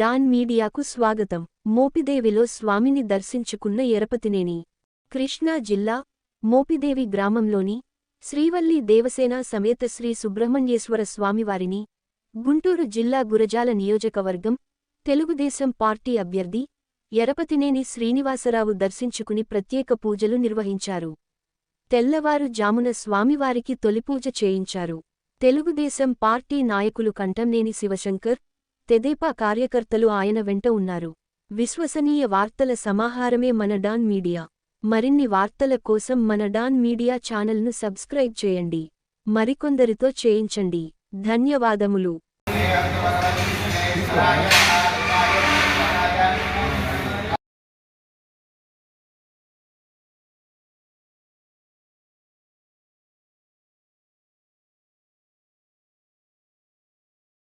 Don మీడియాకు స్వాగతం. మోపిదేవిలో స్వామిని దర్శించుకున్న ఎరపతినేని. కృష్ణా జిల్లా మోపిదేవి గ్రామంలోని శ్రీవల్లి దేవసేన సమేత శ్రీ సుబ్రహ్మణ్యేశ్వర స్వామివారిని గుంటూరు జిల్లా గురజాల నియోజకవర్గం తెలుగుదేశం పార్టీ అభ్యర్థి ఎరపతినేని శ్రీనివాసరావు దర్శించుకుని ప్రత్యేక పూజలు నిర్వహించారు. తెల్లవారు జామున స్వామివారికి తొలిపూజ చేయించారు. తెలుగుదేశం పార్టీ నాయకులు కంటంనేని శివశంకర్ తెదేపా కార్యకర్తలు ఆయన వెంట ఉన్నారు. విశ్వసనీయ వార్తల సమాహారమే మన డాన్ మీడియా. మరిన్ని వార్తల కోసం మన డాన్ మీడియా ఛానల్ను సబ్స్క్రైబ్ చేయండి. మరికొందరితో చేయించండి. ధన్యవాదములు.